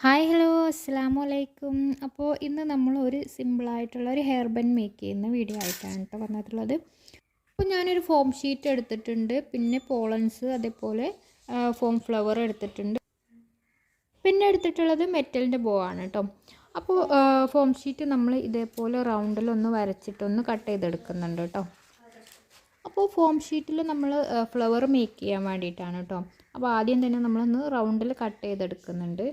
Hi hello അസ്സാം വലൈക്കും അപ്പോൾ ഇന്ന് നമ്മൾ ഒരു സിമ്പിളായിട്ടുള്ള ഒരു ഹെയർ ബൻ മേക്ക് ചെയ്യുന്ന വീഡിയോ ആയിട്ടാണ് കേട്ടോ വന്നിട്ടുള്ളത്. അപ്പോൾ ഞാനൊരു ഫോം ഷീറ്റ് എടുത്തിട്ടുണ്ട്. പിന്നെ പോളൻസ് അതേപോലെ ഫോം ഫ്ലവർ എടുത്തിട്ടുണ്ട്. പിന്നെ എടുത്തിട്ടുള്ളത് മെറ്റലിന്റെ ബോ ആണ് കേട്ടോ അപ്പോൾ ഫോം ഷീറ്റ് നമ്മൾ ഇതേപോലെ റൗണ്ടിലൊന്ന് വരച്ചിട്ടൊന്ന് കട്ട് ചെയ്തെടുക്കുന്നുണ്ട് കേട്ടോ അപ്പോൾ ഫോം ഷീറ്റിൽ നമ്മൾ ഫ്ലവർ മേക്ക് ചെയ്യാൻ വേണ്ടിയിട്ടാണ് കേട്ടോ അപ്പോൾ ആദ്യം തന്നെ നമ്മളൊന്ന് റൗണ്ടിൽ കട്ട് ചെയ്തെടുക്കുന്നുണ്ട്.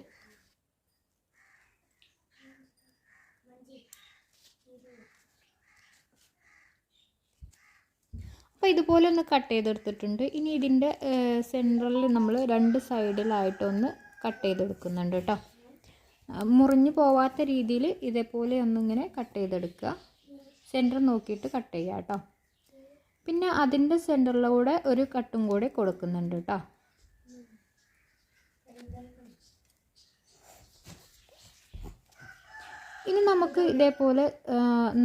അപ്പോൾ ഇതുപോലെ ഒന്ന് കട്ട് ചെയ്തെടുത്തിട്ടുണ്ട്. ഇനി ഇതിന്റെ സെൻട്രലിൽ നമ്മൾ രണ്ട് സൈഡിലായിട്ടൊന്ന് കട്ട് ചെയ്തെടുക്കുന്നുണ്ട് കേട്ടോ മുറിഞ്ഞു പോവാത്ത രീതിയിൽ ഇതേപോലെ ഒന്നിങ്ങനെ കട്ട് ചെയ്തെടുക്കുക. സെന്റർ നോക്കിയിട്ട് കട്ട് ചെയ്യുക കേട്ടോ പിന്നെ അതിന്റെ സെന്ററിലൂടെ ഒരു കട്ടും കൂടി കൊടുക്കുന്നുണ്ട് കേട്ടോ ഇനി നമുക്ക് ഇതേപോലെ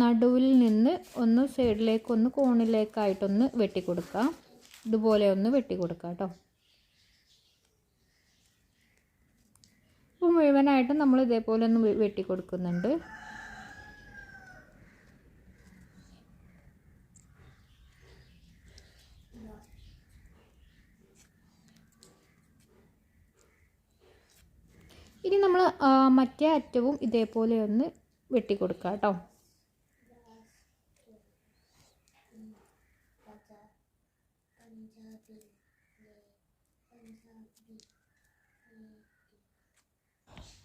നടുവിൽ നിന്ന് ഒന്ന് സൈഡിലേക്ക് ഒന്ന് കോണിലേക്കായിട്ടൊന്ന് വെട്ടിക്കൊടുക്കാം. ഇതുപോലെ ഒന്ന് വെട്ടിക്കൊടുക്കാം കേട്ടോ അപ്പോൾ മുഴുവനായിട്ടും നമ്മൾ ഇതേപോലെ ഒന്ന് വെട്ടിക്കൊടുക്കുന്നുണ്ട്. ഇനി നമ്മൾ മറ്റേ അറ്റവും ഇതേപോലെ ഒന്ന് വെട്ടിക്കൊടുക്കുക കേട്ടോ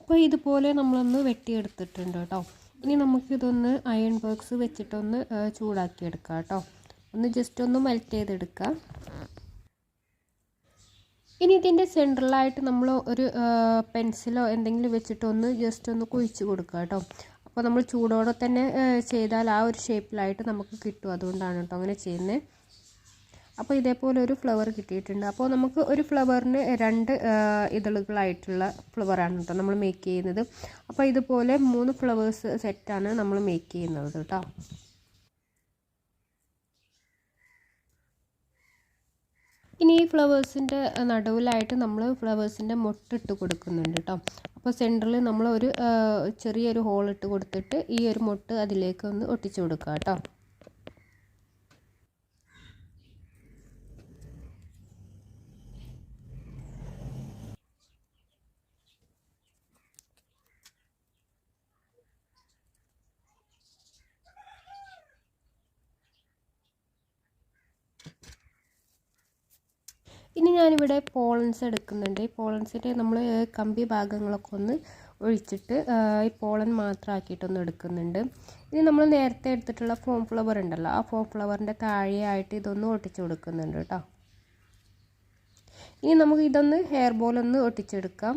അപ്പോൾ ഇതുപോലെ നമ്മളൊന്ന് വെട്ടിയെടുത്തിട്ടുണ്ട് കേട്ടോ ഇനി നമുക്കിതൊന്ന് അയൺ ബോക്സ് വെച്ചിട്ടൊന്ന് ചൂടാക്കിയെടുക്കാം കേട്ടോ ഒന്ന് ജസ്റ്റ് ഒന്ന് മെൽറ്റ് ചെയ്തെടുക്കാം. ഇനി ഇതിന്റെ സെൻട്രലായിട്ട് നമ്മൾ ഒരു പെൻസിലോ എന്തെങ്കിലും വെച്ചിട്ടൊന്ന് ജസ്റ്റ് ഒന്ന് കുഴിച്ച് കൊടുക്കുക കേട്ടോ. അപ്പോൾ നമ്മൾ ചൂടോടെ തന്നെ ചെയ്താൽ ആ ഒരു ഷേപ്പിലായിട്ട് നമുക്ക് കിട്ടും. അതുകൊണ്ടാണ് കേട്ടോ അങ്ങനെ ചെയ്യുന്നത് അപ്പോൾ ഇതേപോലെ ഒരു ഫ്ലവർ കിട്ടിയിട്ടുണ്ട്. അപ്പോൾ നമുക്ക് ഒരു ഫ്ലവറിന് രണ്ട് ഇതളുകളായിട്ടുള്ള ഫ്ലവറാണ് കേട്ടോ നമ്മൾ മേക്ക് ചെയ്യുന്നത്. അപ്പോൾ ഇതുപോലെ മൂന്ന് ഫ്ലവേഴ്സ് സെറ്റാണ് നമ്മൾ മേക്ക് ചെയ്യുന്നത് കേട്ടോ. ഇനി ഈ ഫ്ലവേഴ്സിന്റെ നടുവിലായിട്ട് നമ്മൾ ഫ്ലവേഴ്സിന്റെ മൊട്ടിട്ട് കൊടുക്കുന്നുണ്ട് കേട്ടോ അപ്പോൾ സെന്ററിൽ നമ്മൾ ഒരു ചെറിയൊരു ഹോൾ ഇട്ട് കൊടുത്തിട്ട് ഈ ഒരു മൊട്ട് അതിലേക്ക് ഒന്ന് ഒട്ടിച്ചു കൊടുക്കുക കേട്ടോ ഇനി ഞാനിവിടെ പോളൻസ് എടുക്കുന്നുണ്ട്. ഈ പോളൻസിന്റെ നമ്മൾ കമ്പി ഭാഗങ്ങളൊക്കെ ഒന്ന് ഒഴിച്ചിട്ട് ഈ പോളൻ മാത്രമാക്കിയിട്ടൊന്ന് എടുക്കുന്നുണ്ട്. ഇനി നമ്മൾ നേരത്തെ എടുത്തിട്ടുള്ള ഫോം ഫ്ലവർ ഉണ്ടല്ലോ ആ ഫോം ഫ്ലവറിന്റെ താഴെയായിട്ട് ഇതൊന്ന് ഒട്ടിച്ച് കൊടുക്കുന്നുണ്ട് കേട്ടോ. ഇനി നമുക്ക് ഇതൊന്ന് ഹെയർ ബോൾ ഒന്ന് ഒട്ടിച്ചെടുക്കാം.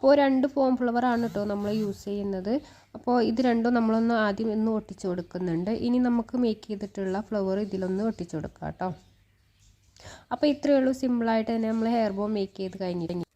അപ്പോൾ രണ്ട് ഫോം ഫ്ലവർ ആണ് കേട്ടോ നമ്മൾ യൂസ് ചെയ്യുന്നത്. അപ്പോൾ ഇത് രണ്ടും നമ്മളൊന്ന് ആദ്യം ഒന്ന് ഒട്ടിച്ചു കൊടുക്കുന്നുണ്ട്. ഇനി നമുക്ക് മേക്ക് ചെയ്തിട്ടുള്ള ഫ്ലവർ ഇതിലൊന്ന് ഒട്ടിച്ചു കൊടുക്കാം കേട്ടോ അപ്പോൾ ഇത്രയേ ഉള്ളൂ. സിമ്പിളായിട്ട് തന്നെ നമ്മൾ ഹെയർ ബോം മേക്ക് ചെയ്ത് കഴിഞ്ഞിട്ട്